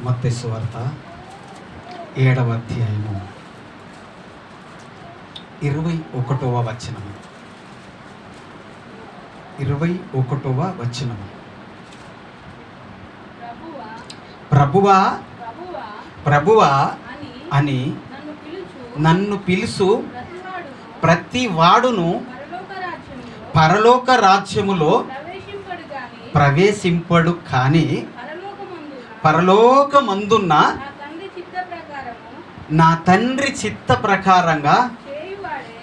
మత్తయి ఏడవ అధ్యాయము. ఇరవై ఒకటవ వచనము. ఇరవై ఒకటవ వచనము. ప్రభువా ప్రభువా అని నన్ను పిలుచు పిలుసు ప్రతి వాడును పరలోక రాజ్యములో ప్రవేశింపడు కానీ పరలోకమందున్న నా తండ్రి చిత్త ప్రకారంగా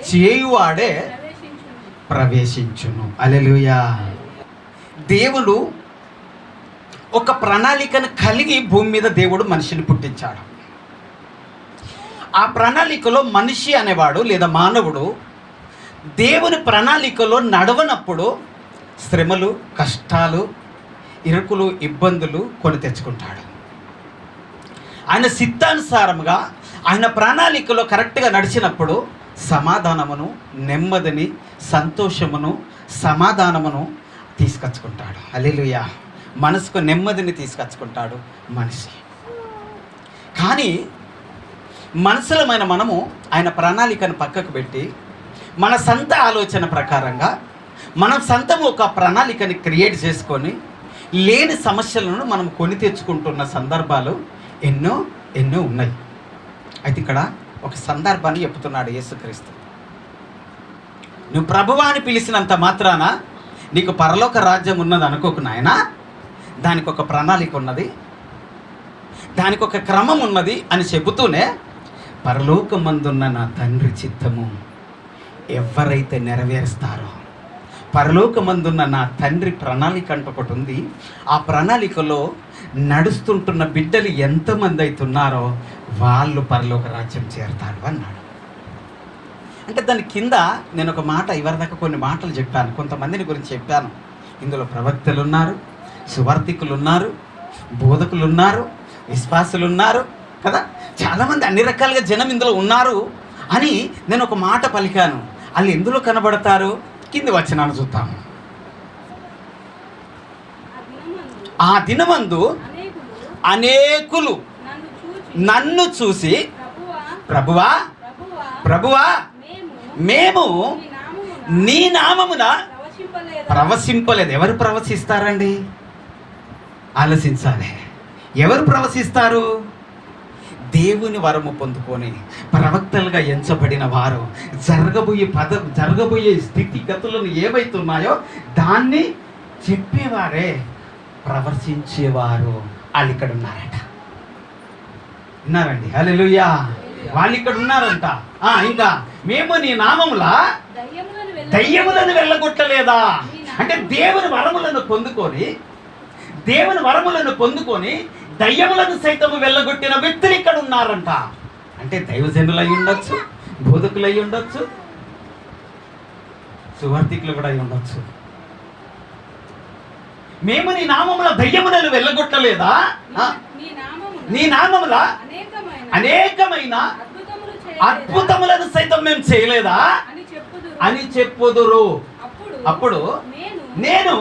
చేయువాడే ప్రవేశించును. అలెలుయా దేవుడు ఒక ప్రణాళికను కలిగి భూమి మీద దేవుడు మనిషిని పుట్టించాడు. ఆ ప్రణాళికలో మనిషి అనేవాడు లేదా మానవుడు దేవుని ప్రణాళికలో నడవనప్పుడు శ్రమలు కష్టాలు ఇరుకులు ఇబ్బందులు కొని తెచ్చుకుంటాడు. ఆయన సిద్ధానుసారముగా ఆయన ప్రణాళికలో కరెక్ట్గా నడిచినప్పుడు సమాధానమును నెమ్మదిని సంతోషమును సమాధానమును తీసుకొచ్చుకుంటాడు. అలెలుయా మనసుకు నెమ్మదిని తీసుకొచ్చుకుంటాడు మనిషి. కానీ మనసులమైన మనము ఆయన ప్రణాళికను పక్కకు పెట్టి మన సొంత ఆలోచన ప్రకారంగా మనం సొంతం ఒక ప్రణాళికని క్రియేట్ చేసుకొని లేని సమస్యలను మనం కొని తెచ్చుకుంటున్న సందర్భాలు ఎన్నో ఎన్నో ఉన్నాయి. అయితే ఇక్కడ ఒక సందర్భాన్ని చెప్తున్నాడు యేసుక్రీస్తు. నువ్వు ప్రభువా అని పిలిచినంత మాత్రాన నీకు పరలోక రాజ్యం ఉన్నది అనుకోకు నాయన. దానికి ఒక ప్రణాళిక ఉన్నది. దానికి ఒక క్రమం ఉన్నది అని చెబుతూనే పరలోకమందున్న నా తండ్రి చిత్తము ఎవరైతే నెరవేరుస్తారో పరలోకమందున్న నా తండ్రి ప్రణాళిక అంటూ ఒకటి ఉంది. ఆ ప్రణాళికలో నడుస్తుంటున్న బిడ్డలు ఎంతమంది అవుతున్నారో వాళ్ళు పరలోక రాజ్యం చేరతారు అన్నాడు. అంటే దాని కింద నేను ఒక మాట ఇవరిదాకా కొన్ని మాటలు చెప్పాను. కొంతమందిని గురించి చెప్పాను. ఇందులో ప్రవక్తలు ఉన్నారు సువార్థికులు ఉన్నారు బోధకులు ఉన్నారు విశ్వాసులు ఉన్నారు కదా? చాలామంది అన్ని రకాలుగా జనం ఇందులో ఉన్నారు అని నేను ఒక మాట పలికాను. వాళ్ళు ఎందులో కనబడతారు? కింది వచనాలు చూస్తాము ఆ దినమందు అనేకులు నన్ను చూసి ప్రభువా ప్రభువా మేము నీ నామమున ప్రవశింపలేదు. ఎవరు ప్రవశిస్తారండి? ఆలోచించాలి. ఎవరు ప్రవశిస్తారు? దేవుని వరము పొందుకొని ప్రవక్తలుగా ఎంచబడిన వారు జరగబోయే పద జరగబోయే స్థితిగతులను ఏవైతున్నాయో దాన్ని చెప్పేవారే ప్రవర్తించేవారు వాళ్ళు ఇక్కడ ఉన్నారట. ఉన్నారండి హల్లెలూయా. వాళ్ళు ఇక్కడ ఉన్నారంట. ఆ, ఇంకా మేము నీ వెళ్ళ దయ్యములను వెళ్ళగొట్టలేదా? అంటే దేవుని వరములను పొందుకొని దేవుని వరములను పొందుకొని దయ్యములను సైతం వెళ్ళగొట్టిన వ్యక్తులు ఇక్కడ ఉన్నారంట. అంటే దైవజనులు అయి ఉండొచ్చు బోధకులు అయి ఉండొచ్చు సువార్థికులు కూడా అయి ఉండొచ్చు. మేము నీ నామముల దయ్యములను వెళ్ళగొట్టలేదా? నీ నామముల అనేకమైన? అద్భుతములను సైతం మేము చేయలేదా? అని చెప్పుదురు. అప్పుడు నేను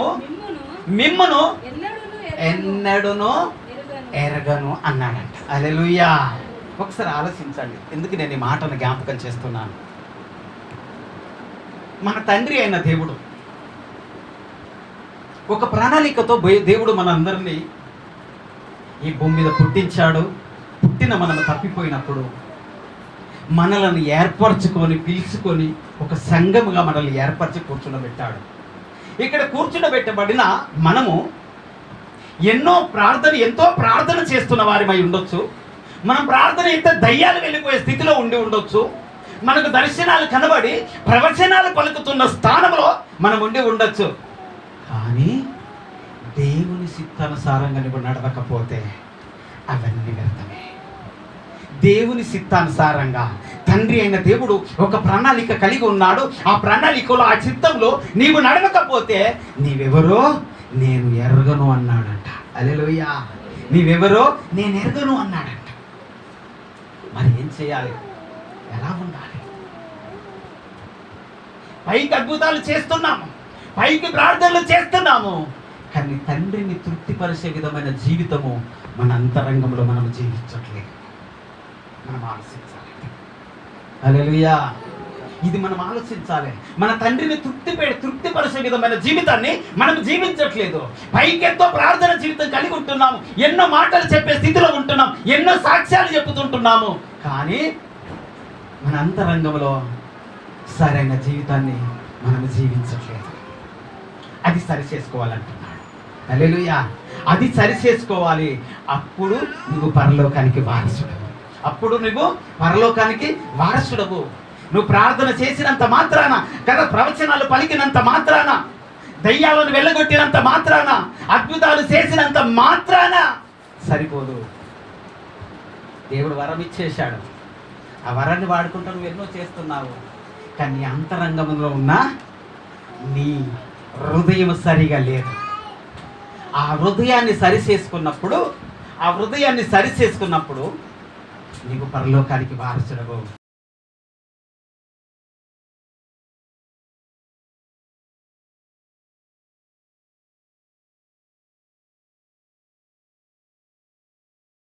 మిమ్మును ఎన్నడును ఎరగను అన్నాడంట. అలెలుయ్యా ఒకసారి ఆలోచించండి. ఎందుకు నేను ఈ మాటను జ్ఞాపకం చేస్తున్నాను? మన తండ్రి అయిన దేవుడు. ఒక ప్రణాళికతో దేవుడు మనందరినీ ఈ భూమి మీద పుట్టించాడు. పుట్టిన మనం తప్పిపోయినప్పుడు మనలను ఏర్పరచుకొని పిలుచుకొని ఒక సంఘముగా మనల్ని ఏర్పరచి కూర్చుండబెట్టాడు ఇక్కడ కూర్చుండబెట్టబడిన మనము ఎన్నో ప్రార్థన ఎంతో ప్రార్థన చేస్తున్న వారిమై ఉండొచ్చు. మనం ప్రార్థన అయితే దయ్యాలు వెళ్ళిపోయే స్థితిలో ఉండి ఉండొచ్చు. మనకు దర్శనాలు కనబడి ప్రవచనాలు పలుకుతున్న స్థానంలో మనం ఉండి ఉండొచ్చు. కానీ దేవుని సిద్ధానుసారంగా నువ్వు నడవకపోతే అవన్నీ వ్యర్థమే. దేవుని సిద్ధానుసారంగా తండ్రి అయిన దేవుడు ఒక ప్రణాళిక కలిగి ఉన్నాడు. ఆ ప్రణాళికలో ఆ చిత్తంలో నీవు నడవకపోతే నీవెవరో నేను ఎరగను అన్నాడంట. అలెలుయ్యా నీవెవరో? నేను ఎరగను అన్నాడంట. మరి ఏం చేయాలి? ఎలా ఉండాలి? పైకి అద్భుతాలు చేస్తున్నాము. పైకి ప్రార్థనలు చేస్తున్నాము. కానీ తండ్రిని తృప్తిపరిచే విధమైన జీవితము మన అంతరంగంలో మనం జీవించట్లేదు. మనం ఆలోచించాలి. అలెలుయా ఇది మనం ఆలోచించాలి. మన తండ్రిని తృప్తి తృప్తిపరిచే విధమైన జీవితాన్ని మనం జీవించట్లేదు. పైకెంతో ప్రార్థన జీవితం కలిగి ఉంటున్నాము. ఎన్నో మాటలు చెప్పే స్థితిలో ఉంటున్నాం. ఎన్నో సాక్ష్యాలు చెప్పుతుంటున్నాము. కానీ మన అంతరంగంలో సరైన జీవితాన్ని మనం జీవించట్లేదు. అది సరి చేసుకోవాలంటున్నాడు హల్లెలూయా. అది సరి చేసుకోవాలి అప్పుడు నువ్వు పరలోకానికి వారసుడవు. అప్పుడు నువ్వు పరలోకానికి వారసుడవు. నువ్వు ప్రార్థన చేసినంత మాత్రాన కదా ప్రవచనాలు పలికినంత మాత్రాన దయ్యాలను వెళ్ళగొట్టినంత మాత్రాన అద్భుతాలు చేసినంత మాత్రాన సరిపోదు. దేవుడు వరం ఇచ్చేశాడు. ఆ వరాన్ని వాడుకుంటూ నువ్వు ఎన్నో చేస్తున్నావు. కానీ అంతరంగంలో ఉన్న నీ హృదయం సరిగా లేదు. ఆ హృదయాన్ని సరి చేసుకున్నప్పుడు ఆ హృదయాన్ని సరి చేసుకున్నప్పుడు నీకు పరలోకానికి వారసుడవు.